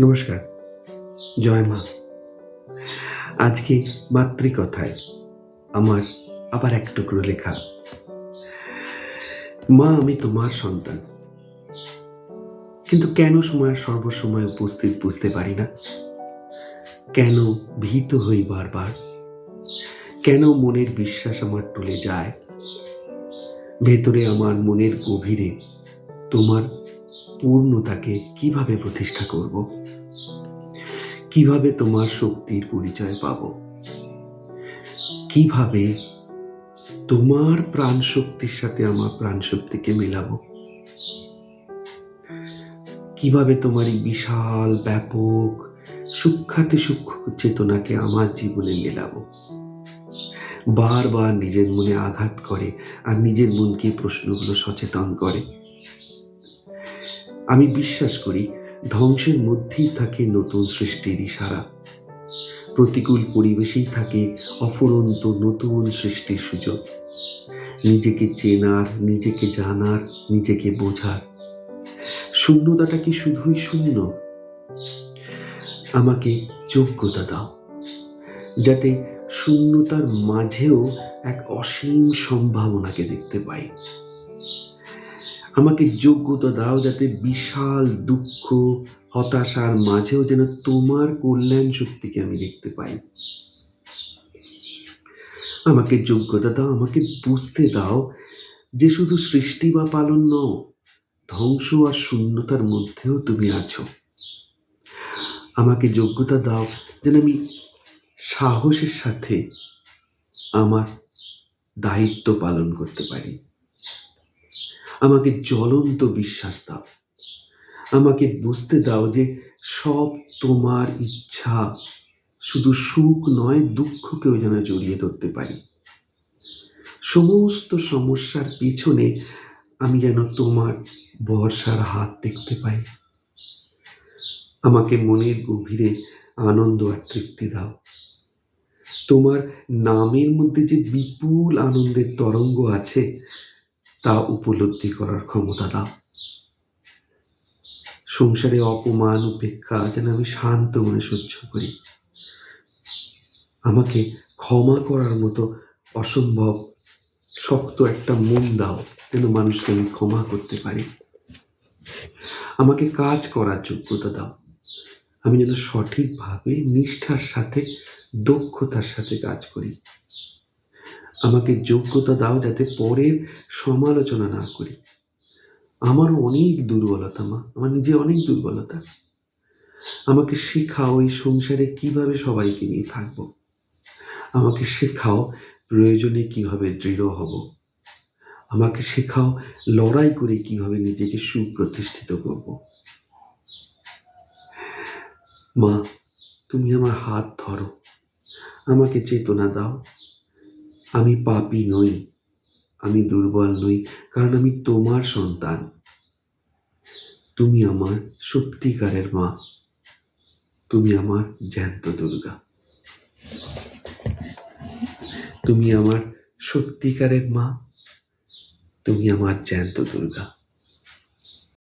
নমস্কার। জয় মা। আজকে মাতৃকথায় আমার আবার এক টুকরো লেখা। মা, আমি তোমার সন্তান। কিন্তু কেন সময় সর্বসময় উপস্থিত বুঝতে পারি না? কেন ভীত হই বারবার? কেন মনের বিশ্বাস আমার টলে যায়? ভেতরে আমার মনের গভীরে তোমার পূর্ণতাকে কীভাবে প্রতিষ্ঠা করব? কীভাবে তোমার শক্তির পরিচয় পাব? কীভাবে তোমার প্রাণ শক্তির সাথে আমার প্রাণ শক্তিকে মেলাবো? কীভাবে তোমার এই বিশাল, ব্যাপক, সূক্ষাতি সূক্ষ্ম চেতনাকে আমার জীবনে মেলাবো? বারবার নিজের মনে আঘাত করে আর নিজের মনকে প্রশ্নগুলো সচেতন করে। আমি বিশ্বাস করি ধ্বংসের মধ্যেই থাকে নতুন সৃষ্টির ইশারা। প্রতিকূল পরিবেশেই থাকে অফুরন্ত নতুন সৃষ্টির সুযোগ। নিজেকে চেনার, নিজেকে জানার, নিজেকে বোঝার। শূন্যতাটা কি শুধুই শূন্য? আমাকে যোগ্যতা দাও, যাতে শূন্যতার মাঝেও এক অসীম সম্ভাবনাকে দেখতে পাই। আমাকে যোগ্যতা দাও যাতে বিশাল দুঃখ, হতাশার মাঝেও যেন তোমার কল্যাণ শক্তিকে আমি দেখতে পাই। আমাকে যোগ্যতা দাও, আমাকে বুঝতে দাও যে শুধু সৃষ্টি বা পালন নও, ধ্বংস আর শূন্যতার মধ্যেও তুমি আছো। আমাকে যোগ্যতা দাও যেন আমি সাহসের সাথে আমার দায়িত্ব পালন করতে পারি। আমাকে জ্বলন্ত বিশ্বাস দাও। আমাকে বুঝতে দাও যে সব তোমার ইচ্ছা, শুধু সুখ নয়, দুঃখকেও যেন জড়িয়ে ধরতে পারি। সমস্ত সমস্যার পিছনে আমি যেন তোমার বর্ষার হাত দেখতে পাই। আমাকে মনের গভীরে আনন্দ আর তৃপ্তি দাও। তোমার নামের মধ্যে যে বিপুল আনন্দের তরঙ্গ আছে তা উপলব্ধি করার ক্ষমতা দাও। সংসারে অপমান, উপেক্ষা যেন আমি শান্ত মনে সহ্য করি। আমাকে ক্ষমা করার মতো অসম্ভব শক্ত একটা মন দাও যেন মানুষকে আমি ক্ষমা করতে পারি। আমাকে কাজ করার যোগ্যতা দাও। আমি যেন সঠিকভাবে নিষ্ঠার সাথে, দক্ষতার সাথে কাজ করি। আমাকে যোগ্যতা দাও যাতে পরের সমালোচনা না করি। আমার অনেক দুর্বলতা, মা। আমার নিজের অনেক দুর্বলতা। আমাকে শেখাও এই সংসারে কীভাবে সবাইকে নিয়ে থাকব। আমাকে শেখাও প্রয়োজনে কীভাবে দৃঢ় হব। আমাকে শেখাও লড়াই করে কীভাবে নিজেকে সুপ্রতিষ্ঠিত করব। মা, তুমি আমার হাত ধরো। আমাকে চেতনা দাও। আমি পাপি নই, আমি দুর্বল নই, কারণ আমি তোমার সন্তান। তুমি আমার সত্যিকারের মা, তুমি আমার জ্যান্ত দুর্গা। তুমি আমার সত্যিকারের মা, তুমি আমার জ্যান্ত দুর্গা।